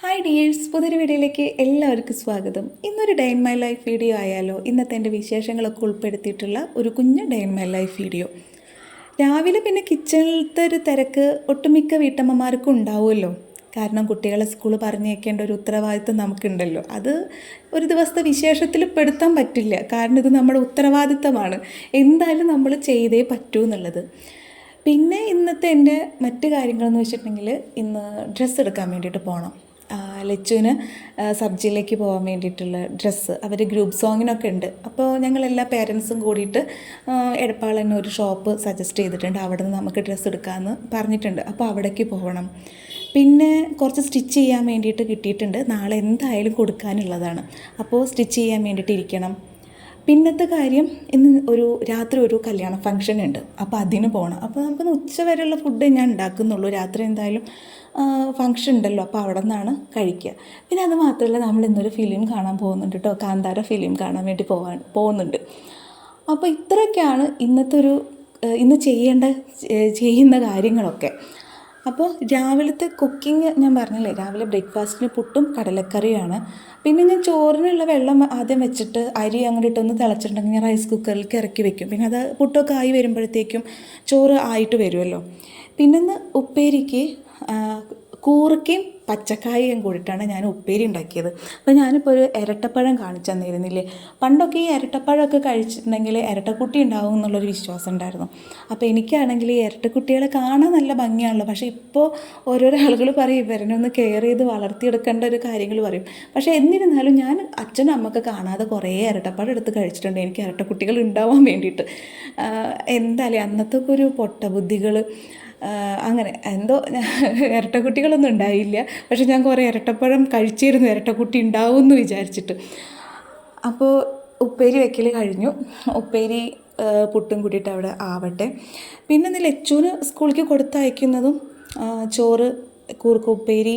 Hi dears പുതിയൊരു വീഡിയോയിലേക്ക് എല്ലാവർക്കും സ്വാഗതം. ഇന്നൊരു day in my life video ആയാലോ ഇന്നത്തെ എന്റെ വിശേഷങ്ങളൊക്കെ ഉൾപ്പെടുത്തിയിട്ടുള്ള ഒരു കുഞ്ഞ് day in my life video. രാവിലെ പിന്നെ കിച്ചണിലത്തെ ഒരു തിരക്ക് ഒട്ടുമിക്ക വീട്ടമ്മമാർക്കും ഉണ്ടാവുമല്ലോ. കാരണം കുട്ടികളെ സ്കൂൾ പറഞ്ഞേക്കേണ്ട ഒരു ഉത്തരവാദിത്വം നമുക്കുണ്ടല്ലോ. അത് ഒരു ദിവസത്തെ വിശേഷത്തിൽ പെടുത്താൻ പറ്റില്ല. കാരണം ഇത് നമ്മുടെ ഉത്തരവാദിത്തമാണ് എന്തായാലും നമ്മൾ ചെയ്തേ പറ്റൂ എന്നുള്ളത്. പിന്നെ ഇന്നത്തെ എന്റെ മറ്റു കാര്യങ്ങളെന്ന് വെച്ചിട്ടുണ്ടെങ്കിൽ ഇന്ന് ഡ്രസ്സ് എടുക്കാൻ വേണ്ടിയിട്ട് പോകണം ലച്ചുവിന് സബ് സബ്ജിയിലേക്ക് പോകാൻ വേണ്ടിയിട്ടുള്ള ഡ്രസ്സ്. അവർ ഗ്രൂപ്പ് സോങ്ങിനൊക്കെ ഉണ്ട്. അപ്പോൾ ഞങ്ങൾ എല്ലാ പേരൻസും കൂടിയിട്ട് ആ, എടപ്പാളെന്നെ ഒരു ഷോപ്പ് സജസ്റ്റ് ചെയ്തിട്ടുണ്ട്. അവിടെ നിന്ന് നമുക്ക് ഡ്രസ്സ് എടുക്കാമെന്ന് പറഞ്ഞിട്ടുണ്ട്. അപ്പോൾ അവിടേക്ക് പോകണം പിന്നെ കുറച്ച് സ്റ്റിച്ച് ചെയ്യാൻ വേണ്ടിയിട്ട് കിട്ടിയിട്ടുണ്ട്. നാളെ എന്തായാലും കൊടുക്കാനുള്ളതാണ്. അപ്പോൾ സ്റ്റിച്ച് ചെയ്യാൻ വേണ്ടിയിട്ട് ഇരിക്കണം. പിന്നത്തെ കാര്യം ഇന്ന് ഒരു രാത്രി ഒരു കല്യാണ ഫംഗ്ഷൻ ഉണ്ട്. അപ്പോൾ അതിന് പോകണം അപ്പോൾ നമുക്ക് ഉച്ച വരെയുള്ള ഫുഡ് ഞാൻ ഉണ്ടാക്കുന്നുള്ളൂ. രാത്രി എന്തായാലും ഫംഗ്ഷൻ ഉണ്ടല്ലോ. അപ്പോൾ അവിടെ നിന്നാണ് കഴിക്കുക. പിന്നെ അത് മാത്രമല്ല നമ്മൾ ഇന്നൊരു ഫിലിം കാണാൻ പോകുന്നുണ്ട് കേട്ടോ. കാന്താര ഫിലിം കാണാൻ വേണ്ടി പോകാൻ പോകുന്നുണ്ട്. അപ്പോൾ ഇത്രയൊക്കെയാണ് ഇന്നത്തെ ഒരു ഇന്ന് ചെയ്യേണ്ട ചെയ്യുന്ന കാര്യങ്ങളൊക്കെ. അപ്പോൾ രാവിലത്തെ കുക്കിംഗ് ഞാൻ പറഞ്ഞില്ലേ രാവിലെ ബ്രേക്ക്ഫാസ്റ്റിന് പുട്ടും കടലക്കറിയാണ് പിന്നെ ഞാൻ ചോറിനുള്ള വെള്ളം ആദ്യം വെച്ചിട്ട് അരി അങ്ങോട്ട് ഇട്ടൊന്ന് തിളച്ചിട്ടുണ്ടെങ്കിൽ ഞാൻ റൈസ് കുക്കറിലേക്ക് ഇറക്കി വെക്കും. പിന്നെ അത് പുട്ടൊക്കെ ആയി വരുമ്പോഴത്തേക്കും ചോറ് ആയിട്ട് വരുമല്ലോ. പിന്നെ ഒന്ന് ഉപ്പേരിക്ക് കൂർക്കയും പച്ചക്കായയും കൂടിയിട്ടാണ് ഞാൻ ഉപ്പേരി ഉണ്ടാക്കിയത്. അപ്പോൾ ഞാനിപ്പോൾ ഒരു ഇരട്ടപ്പഴം കാണിച്ചു തന്നിരുന്നില്ലേ? പണ്ടൊക്കെ ഈ ഇരട്ടപ്പഴമൊക്കെ കഴിച്ചിട്ടുണ്ടെങ്കിൽ ഇരട്ടക്കുട്ടി ഉണ്ടാവും എന്നുള്ളൊരു വിശ്വാസം ഉണ്ടായിരുന്നു. അപ്പോൾ എനിക്കാണെങ്കിൽ ഈ ഇരട്ടക്കുട്ടികളെ കാണാൻ നല്ല ഭംഗിയാണല്ലോ. പക്ഷേ ഇപ്പോൾ ഓരോരോ ആളുകൾ പറയും ഇവരനെ ഒന്ന് കെയർ ചെയ്ത് വളർത്തിയെടുക്കേണ്ട ഒരു കാര്യങ്ങൾ പറയും. പക്ഷേ എന്നിരുന്നാലും ഞാൻ അച്ഛനും അമ്മയ്ക്ക് കാണാതെ കുറേ ഇരട്ടപ്പഴം എടുത്ത് കഴിച്ചിട്ടുണ്ട്. എനിക്ക് ഇരട്ടക്കുട്ടികൾ ഉണ്ടാവാൻ വേണ്ടിയിട്ട്. എന്തായാലും അന്നത്തെ ഒരു പൊട്ട ബുദ്ധികൾ ആഹ് അങ്ങനെ. എന്തോ ഇരട്ടക്കുട്ടികളൊന്നും ഉണ്ടായില്ല. പക്ഷെ ഞാൻ കുറേ ഇരട്ടപ്പഴം കഴിച്ചിരുന്നു. ഇരട്ടക്കുട്ടി ഉണ്ടാവും എന്ന് വിചാരിച്ചിട്ട്. അപ്പോൾ ഉപ്പേരി വെക്കൽ കഴിഞ്ഞു. ഉപ്പേരി പുട്ടും കൂട്ടിയിട്ട് അവിടെ ആവട്ടെ. പിന്നെ ഇന്ന് ലച്ചുവിന് സ്കൂളിലേക്ക് കൊടുത്തയക്കുന്നതും ചോറ് കൂർക്കുപ്പേരി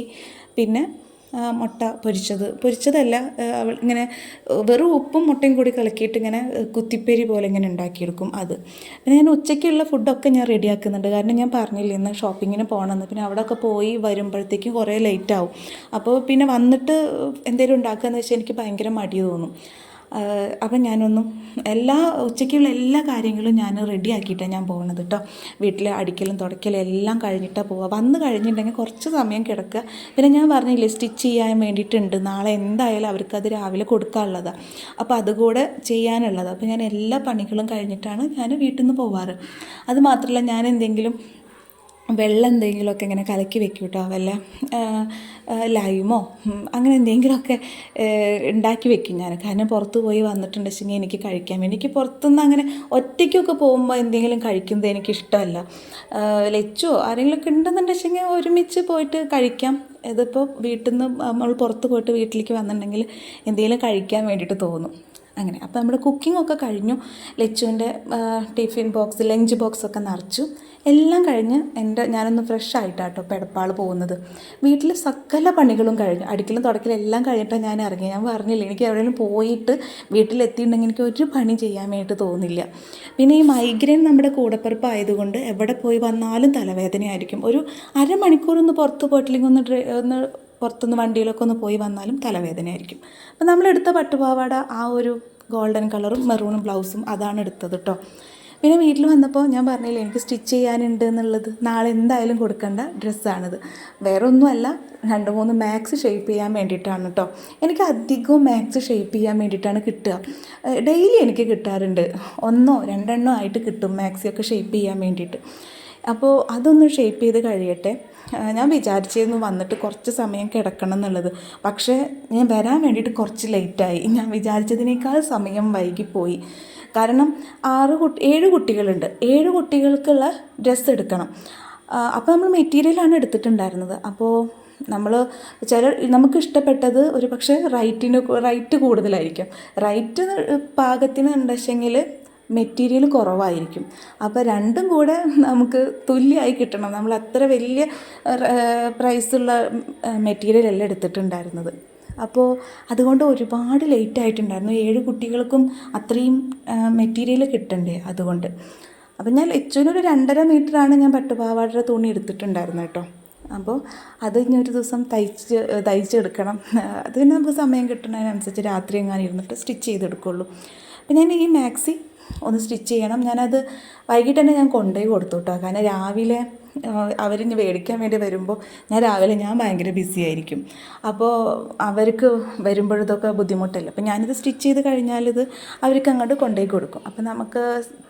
പിന്നെ മുട്ട പൊരിച്ചത്. പൊരിച്ചതല്ല അവൾ ഇങ്ങനെ വെറും ഉപ്പും മുട്ടയും കൂടി കലക്കിയിട്ട് ഇങ്ങനെ കുത്തിപ്പേരി പോലെ ഇങ്ങനെ ഉണ്ടാക്കിയെടുക്കും അത്. പിന്നെ ഞാൻ ഉച്ചയ്ക്കുള്ള ഫുഡൊക്കെ ഞാൻ റെഡിയാക്കുന്നുണ്ട്. കാരണം ഞാൻ പറഞ്ഞില്ല ഇന്ന് ഷോപ്പിങ്ങിന് പോകണമെന്ന്. പിന്നെ അവിടെയൊക്കെ പോയി വരുമ്പോഴത്തേക്കും കുറേ ലേറ്റ് ആവും അപ്പോൾ പിന്നെ വന്നിട്ട് എന്തെങ്കിലും ഉണ്ടാക്കുകയെന്ന് വെച്ചാൽ എനിക്ക് ഭയങ്കര മടി തോന്നും. അപ്പം ഞാനൊന്നും എല്ലാ ഉച്ചയ്ക്കുള്ള എല്ലാ കാര്യങ്ങളും ഞാൻ റെഡി ആക്കിയിട്ടാണ് ഞാൻ പോകുന്നത് കേട്ടോ വീട്ടിൽ അടിക്കലും തുടയ്ക്കലും എല്ലാം കഴിഞ്ഞിട്ടാണ് പോവുക വന്ന് കഴിഞ്ഞിട്ടുണ്ടെങ്കിൽ കുറച്ച് സമയം കിടക്കുക. പിന്നെ ഞാൻ പറഞ്ഞില്ലേ സ്റ്റിച്ച് ചെയ്യാൻ വേണ്ടിയിട്ടുണ്ട്. നാളെ എന്തായാലും അവർക്കത് രാവിലെ കൊടുക്കാനുള്ളതാണ് അപ്പോൾ അതുകൂടെ ചെയ്യാനുള്ളത്. അപ്പോൾ ഞാൻ എല്ലാ പണികളും കഴിഞ്ഞിട്ടാണ് ഞാൻ വീട്ടിൽ നിന്ന് പോവാറ്. അത് മാത്രമല്ല ഞാൻ എന്തെങ്കിലും വെള്ളം എന്തെങ്കിലുമൊക്കെ ഇങ്ങനെ കലക്കി വെക്കും കേട്ടോ വല്ല ലൈമോ അങ്ങനെ എന്തെങ്കിലുമൊക്കെ ഉണ്ടാക്കി വെക്കും ഞാൻ. കാരണം പുറത്ത് പോയി വന്നിട്ടുണ്ടെങ്കിൽ എനിക്ക് കഴിക്കാൻ വേണ്ടി. എനിക്ക് പുറത്തുനിന്ന് അങ്ങനെ ഒറ്റയ്ക്കൊക്കെ പോകുമ്പോൾ എന്തെങ്കിലും കഴിക്കുന്നത് എനിക്ക് ഇഷ്ടമല്ല ലച്ചോ ആരെങ്കിലുമൊക്കെ ഉണ്ടെന്നുണ്ടെങ്കിൽ ഒരുമിച്ച് പോയിട്ട് കഴിക്കാം. ഇതിപ്പോൾ വീട്ടിൽ നിന്ന് നമ്മൾ പുറത്ത് പോയിട്ട് വീട്ടിലേക്ക് വന്നിട്ടുണ്ടെങ്കിൽ എന്തെങ്കിലും കഴിക്കാൻ വേണ്ടിയിട്ട് തോന്നും. അങ്ങനെ. അപ്പോൾ നമ്മൾ കുക്കിംഗ് ഒക്കെ കഴിഞ്ഞു. ലച്ചുവിന്റെ ടിഫിൻ ബോക്സ് ലഞ്ച് ബോക്സ് ഒക്കെ നിറച്ചു. എല്ലാം കഴിഞ്ഞ് എന്റെ ഞാനൊന്ന് ഫ്രഷ് ആയിട്ടാട്ടോ പെടപ്പാൾ പോകുന്നത്. വീട്ടിൽ സകല പണികളും കഴിഞ്ഞു. അടിക്കലും തുടക്കലും എല്ലാം കഴിഞ്ഞിട്ടാണ് ഞാൻ ഇറങ്ങി ഞാൻ പറഞ്ഞില്ല എനിക്ക് എവിടെയെങ്കിലും പോയിട്ട് വീട്ടിലെത്തിയിട്ടുണ്ടെങ്കിൽ എനിക്ക് ഒരു പണി ചെയ്യാൻ വേണ്ടി തോന്നില്ല. പിന്നെ ഈ മൈഗ്രെയിൻ നമ്മുടെ കൂടപ്പിറപ്പ് ആയതുകൊണ്ട് എവിടെ പോയി വന്നാലും തലവേദനയായിരിക്കും. ഒരു അരമണിക്കൂർ ഒന്ന് പുറത്ത് പോയിട്ടില്ലെങ്കിൽ ഒന്ന് ഒന്ന് പുറത്തുനിന്ന് വണ്ടിയിലൊക്കെ ഒന്ന് പോയി വന്നാലും തലവേദനയായിരിക്കും. അപ്പം നമ്മളെടുത്ത പട്ടുപാവാട ആ ഒരു ഗോൾഡൻ കളറും മെറൂണും ബ്ലൗസും അതാണ് എടുത്തത് കേട്ടോ പിന്നെ വീട്ടിൽ വന്നപ്പോൾ ഞാൻ പറഞ്ഞില്ലേ എനിക്ക് സ്റ്റിച്ച് ചെയ്യാനുണ്ട് എന്നുള്ളത്. നാളെ എന്തായാലും കൊടുക്കേണ്ട ഡ്രസ്സാണിത്. വേറെ ഒന്നുമല്ല രണ്ട് മൂന്ന് മാക്സ് ഷേപ്പ് ചെയ്യാൻ വേണ്ടിയിട്ടാണ് കേട്ടോ എനിക്ക് അധികവും മാക്സ് ഷേപ്പ് ചെയ്യാൻ വേണ്ടിയിട്ടാണ് കിട്ടുക. ഡെയിലി എനിക്ക് കിട്ടാറുണ്ട്. ഒന്നോ രണ്ടെണ്ണോ ആയിട്ട് കിട്ടും മാക്സിയൊക്കെ ഷേപ്പ് ചെയ്യാൻ വേണ്ടിയിട്ട്. അപ്പോൾ അതൊന്ന് ഷേപ്പ് ചെയ്ത് കഴിയട്ടെ. ഞാൻ വിചാരിച്ചിരുന്നു വന്നിട്ട് കുറച്ച് സമയം കിടക്കണം എന്നുള്ളത്. പക്ഷേ ഞാൻ വരാൻ വേണ്ടിയിട്ട് കുറച്ച് ലേറ്റായി ഞാൻ വിചാരിച്ചതിനേക്കാൾ സമയം വൈകിപ്പോയി. കാരണം ആറ് കുട്ടി ഏഴ് കുട്ടികളുണ്ട്. ഏഴ് കുട്ടികൾക്കുള്ള ഡ്രസ്സ് എടുക്കണം. അപ്പോൾ നമ്മൾ മെറ്റീരിയലാണ് എടുത്തിട്ടുണ്ടായിരുന്നത്. അപ്പോൾ നമ്മൾ ചില നമുക്ക് ഇഷ്ടപ്പെട്ടത് ഒരു പക്ഷേ റൈറ്റിന് റൈറ്റ് കൂടുതലായിരിക്കും. റൈറ്റ് പാകത്തിന് ഉണ്ടെങ്കിൽ മെറ്റീരിയൽ കുറവായിരിക്കും. അപ്പോൾ രണ്ടും കൂടെ നമുക്ക് തുല്യമായി കിട്ടണം. നമ്മൾ അത്ര വലിയ പ്രൈസുള്ള മെറ്റീരിയൽ അല്ല എടുത്തിട്ടുണ്ടായിരുന്നത്. അപ്പോൾ അതുകൊണ്ട് ഒരുപാട് ലേറ്റ് ആയിട്ടുണ്ടായിരുന്നു. ഏഴ് കുട്ടികൾക്കും അത്രയും മെറ്റീരിയൽ കിട്ടണ്ടേ അതുകൊണ്ട്. അപ്പം ഞാൻ ലച്ചുവിനൊരു രണ്ടര മീറ്ററാണ് ഞാൻ പട്ടുപാവാടയുടെ തുണി എടുത്തിട്ടുണ്ടായിരുന്നു കേട്ടോ. അപ്പോൾ അത് ഇനി ഒരു ദിവസം തയ്ച്ച് തയ്ച്ചെടുക്കണം. അത് പിന്നെ നമുക്ക് സമയം കിട്ടുന്നതിനനുസരിച്ച് രാത്രി എങ്ങാനും ഇരുന്നിട്ട് സ്റ്റിച്ച് ചെയ്തെടുക്കുള്ളൂ. പിന്നെ ഞാൻ ഈ മാക്സി ഒന്ന് സ്റ്റിച്ച് ചെയ്യണം. ഞാനത് വൈകിട്ട് തന്നെ ഞാൻ കൊണ്ടുപോയി കൊടുത്തു കേട്ടോ കാരണം രാവിലെ അവരിഞ്ഞ് മേടിക്കാൻ വേണ്ടി വരുമ്പോൾ ഞാൻ രാവിലെ ഞാൻ ഭയങ്കര ബിസി ആയിരിക്കും. അപ്പോൾ അവർക്ക് വരുമ്പോഴതൊക്കെ ബുദ്ധിമുട്ടല്ല. അപ്പോൾ ഞാനിത് സ്റ്റിച്ച് ചെയ്ത് കഴിഞ്ഞാൽ ഇത് അവർക്ക് അങ്ങോട്ട് കൊണ്ടുപോയി കൊടുക്കും. അപ്പോൾ നമുക്ക്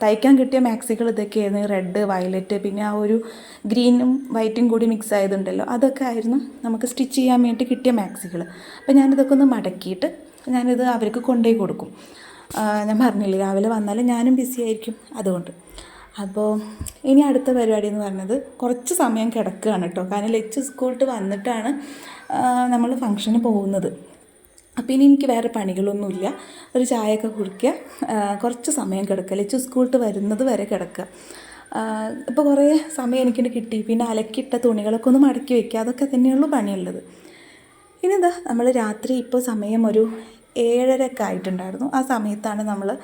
തയ്ക്കാൻ കിട്ടിയ മാക്സികൾ ഇതൊക്കെയായിരുന്നു റെഡ് വയലറ്റ് പിന്നെ ആ ഒരു ഗ്രീനും വൈറ്റും കൂടി മിക്സ് ആയതുണ്ടല്ലോ. അതൊക്കെ ആയിരുന്നു നമുക്ക് സ്റ്റിച്ച് ചെയ്യാൻ വേണ്ടി കിട്ടിയ മാക്സികൾ. അപ്പോൾ ഞാനിതൊക്കെ ഒന്ന് മടക്കിയിട്ട് ഞാനിത് അവർക്ക് കൊണ്ടുപോയി കൊടുക്കും. ഞാൻ പറഞ്ഞില്ലേ രാവിലെ വന്നാലും ഞാനും ബിസി ആയിരിക്കും അതുകൊണ്ട്. അപ്പോൾ ഇനി അടുത്ത പരിപാടി എന്ന് പറഞ്ഞത് കുറച്ച് സമയം കിടക്കുകയാണ് കേട്ടോ. കാരണം ലച്ച് സ്കൂളിട്ട് വന്നിട്ടാണ് നമ്മൾ ഫംഗ്ഷന് പോകുന്നത്. അപ്പോൾ ഇനി എനിക്ക് വേറെ പണികളൊന്നുമില്ല. ഒരു ചായയൊക്കെ കുടിക്കുക കുറച്ച് സമയം കിടക്കുക. ലച്ച് സ്കൂളിട്ട് വരുന്നത് വരെ കിടക്കുക. ഇപ്പോൾ കുറേ സമയം എനിക്കിട്ട് കിട്ടി. പിന്നെ അലക്കിട്ട തുണികളൊക്കെ ഒന്ന് മടക്കി വയ്ക്കുക അതൊക്കെ തന്നെയുള്ളൂ പണിയുള്ളത്. ഇനി എന്താ നമ്മൾ രാത്രി ഇപ്പോൾ സമയം ഒരു ഏഴരയൊക്കെ ആയിട്ടുണ്ടായിരുന്നു ആ സമയത്താണ് നമ്മൾ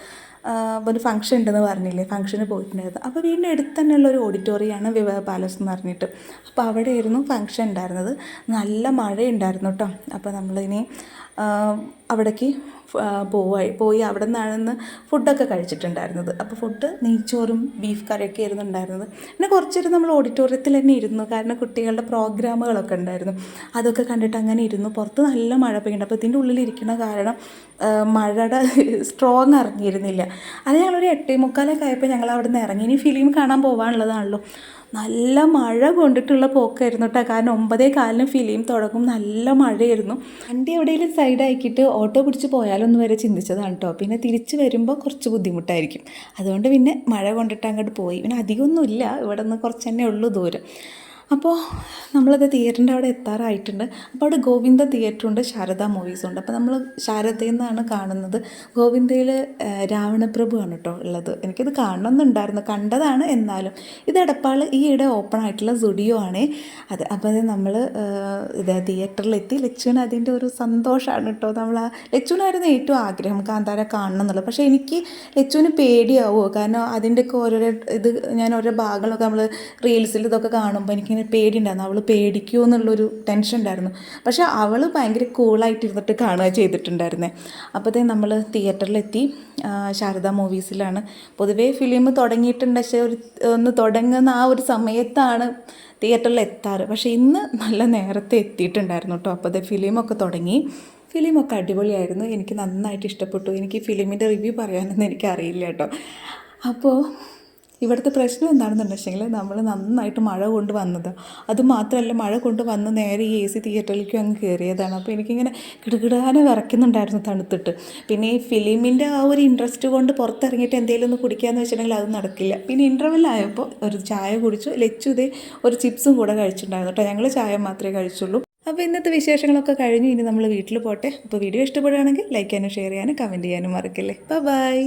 ഒരു ഫംഗ്ഷൻ ഉണ്ടെന്ന് പറഞ്ഞില്ലേ ഫംഗ്ഷന് പോയിട്ടുണ്ടായിരുന്നു. അപ്പോൾ വീടിന്റെ അടുത്ത് തന്നെയുള്ള ഒരു ഓഡിറ്റോറിയമാണ് വിവാഹ പാലസ് എന്ന് പറഞ്ഞിട്ട്. അപ്പോൾ അവിടെയായിരുന്നു ഫംഗ്ഷൻ ഉണ്ടായിരുന്നത്. നല്ല മഴയുണ്ടായിരുന്നു കേട്ടോ അപ്പോൾ നമ്മളിനി അവിടേക്ക് പോവായി പോയി അവിടെ നിന്നാണ് ഫുഡൊക്കെ കഴിച്ചിട്ടുണ്ടായിരുന്നത്. അപ്പോൾ ഫുഡ് നെയ്ച്ചോറും ബീഫ് കറിയൊക്കെ ആയിരുന്നു ഉണ്ടായിരുന്നത്. പിന്നെ കുറച്ചേരം നമ്മൾ ഓഡിറ്റോറിയത്തിൽ തന്നെ ഇരുന്നു. കാരണം കുട്ടികളുടെ പ്രോഗ്രാമുകളൊക്കെ ഉണ്ടായിരുന്നു. അതൊക്കെ കണ്ടിട്ട് അങ്ങനെ ഇരുന്നു. പുറത്ത് നല്ല മഴ പെയ്യുന്നുണ്ട്. അപ്പോൾ ഇതിന്റെ ഉള്ളിൽ ഇരിക്കുന്ന കാരണം മഴയുടെ സ്ട്രോങ് അറിഞ്ഞിരുന്നില്ല അത് ഞങ്ങളൊരു എട്ടേ മുക്കാലൊക്കെ ആയപ്പോൾ ഞങ്ങൾ അവിടെ നിന്ന് ഇറങ്ങി. ഇനി ഫിലിം കാണാൻ പോകാനുള്ളതാണല്ലോ നല്ല മഴ കൊണ്ടിട്ടുള്ള പോക്കായിരുന്നു കേട്ടോ കാരണം ഒമ്പതേ കാലിന് ഫിലിം തുടങ്ങും. നല്ല മഴയായിരുന്നു. വണ്ടി എവിടെയെങ്കിലും സൈഡാക്കിയിട്ട് ഓട്ടോ പിടിച്ച് പോയാലൊന്നും വരെ ചിന്തിച്ചതാണ് കേട്ടോ പിന്നെ തിരിച്ച് വരുമ്പോൾ കുറച്ച് ബുദ്ധിമുട്ടായിരിക്കും. അതുകൊണ്ട് പിന്നെ മഴ കൊണ്ടിട്ട് അങ്ങോട്ട് പോയി. പിന്നെ അധികമൊന്നുമില്ല. ഇവിടെ നിന്ന് കുറച്ച് തന്നെ ഉള്ളൂ ദൂരം. അപ്പോൾ നമ്മളത് തിയേറ്ററിന്റെ അവിടെ എത്താറായിട്ടുണ്ട്. അപ്പോൾ അവിടെ ഗോവിന്ദ തിയേറ്ററുണ്ട് ശാരദ മൂവീസുണ്ട് അപ്പോൾ നമ്മൾ ശാരദയിൽ നിന്നാണ് കാണുന്നത്. ഗോവിന്ദയിൽ രാവണപ്രഭു ആണ് കേട്ടോ ഉള്ളത്. എനിക്കത് കാണണമെന്നുണ്ടായിരുന്നു. കണ്ടതാണ് എന്നാലും. ഇത് എടപ്പാൾ ഈയിടെ ഓപ്പൺ ആയിട്ടുള്ള സ്റ്റുഡിയോ ആണ്. അത് അപ്പോൾ അത് നമ്മൾ ഇത് തിയേറ്ററിലെത്തി ലച്ചുവിന് അതിന്റെ ഒരു സന്തോഷമാണ് കേട്ടോ. നമ്മൾ ആ ലച്ചുവിനായിരുന്നു ഏറ്റവും ആഗ്രഹം കാന്താര കാണണം എന്നുള്ളത് പക്ഷേ എനിക്ക് ലച്ചുവിന് പേടിയാവുമോ കാരണം അതിന്റെയൊക്കെ ഓരോരോ ഇത് ഞാൻ ഓരോ ഭാഗങ്ങളൊക്കെ നമ്മൾ റീൽസിൽ ഇതൊക്കെ കാണുമ്പോൾ എനിക്ക് ഇങ്ങനെ പേടിയുണ്ടായിരുന്നു. അവൾ പേടിക്കുമോ എന്നുള്ളൊരു ടെൻഷൻ ഉണ്ടായിരുന്നു. പക്ഷെ അവൾ ഭയങ്കര കൂളായിട്ട് ഇരുന്നിട്ട് കാണുക ചെയ്തിട്ടുണ്ടായിരുന്നേ. അപ്പോഴത്തേ നമ്മൾ തിയേറ്ററിലെത്തി ശാരദ മൂവീസിലാണ് പൊതുവേ ഫിലിം തുടങ്ങിയിട്ടുണ്ട്. പക്ഷേ ഒരു ഒന്ന് തുടങ്ങുന്ന ആ ഒരു സമയത്താണ് തിയേറ്ററിൽ എത്താറ് പക്ഷേ ഇന്ന് നല്ല നേരത്തെ എത്തിയിട്ടുണ്ടായിരുന്നു കേട്ടോ. അപ്പോൾ ഫിലിമൊക്കെ തുടങ്ങി. ഫിലിമൊക്കെ അടിപൊളിയായിരുന്നു. എനിക്ക് നന്നായിട്ട് ഇഷ്ടപ്പെട്ടു. എനിക്ക് ഫിലിമിന്റെ റിവ്യൂ പറയാനൊന്നും എനിക്കറിയില്ല കേട്ടോ. അപ്പോൾ ഇവിടുത്തെ പ്രശ്നം എന്താണെന്നുണ്ടെങ്കിൽ നമ്മൾ നന്നായിട്ട് മഴ കൊണ്ട് വന്നത്. അത് മാത്രമല്ല മഴ കൊണ്ട് വന്ന് നേരെ ഈ എ സി തിയേറ്ററിലേക്കും അങ്ങ് കയറിയതാണ്. അപ്പോൾ എനിക്കിങ്ങനെ കിടുകിടാനെ വിറയ്ക്കുന്നുണ്ടായിരുന്നു തണുത്തിട്ട്. പിന്നെ ഈ ഫിലിമിന്റെ ആ ഒരു ഇൻട്രസ്റ്റ് കൊണ്ട് പുറത്തിറങ്ങിയിട്ട് എന്തെങ്കിലും ഒന്ന് കുടിക്കാമെന്ന് വെച്ചിട്ടുണ്ടെങ്കിൽ അത് നടക്കില്ല. പിന്നെ ഇന്റർവെല്ലായപ്പോൾ ഒരു ചായ കുടിച്ചു. ലച്ചു ഒരു ചിപ്സും കൂടെ കഴിച്ചിട്ടുണ്ടായിരുന്നു കേട്ടോ. ഞങ്ങൾ ചായ മാത്രമേ കഴിച്ചുള്ളൂ. അപ്പോൾ ഇന്നത്തെ വിശേഷങ്ങളൊക്കെ കഴിഞ്ഞു ഇനി നമ്മൾ വീട്ടിൽ പോട്ടെ. അപ്പോൾ വീഡിയോ ഇഷ്ടപ്പെടുകയാണെങ്കിൽ ലൈക്ക് ചെയ്യാനും ഷെയർ ചെയ്യാനും കമന്റ് ചെയ്യാനും മറക്കില്ലേ. ബൈ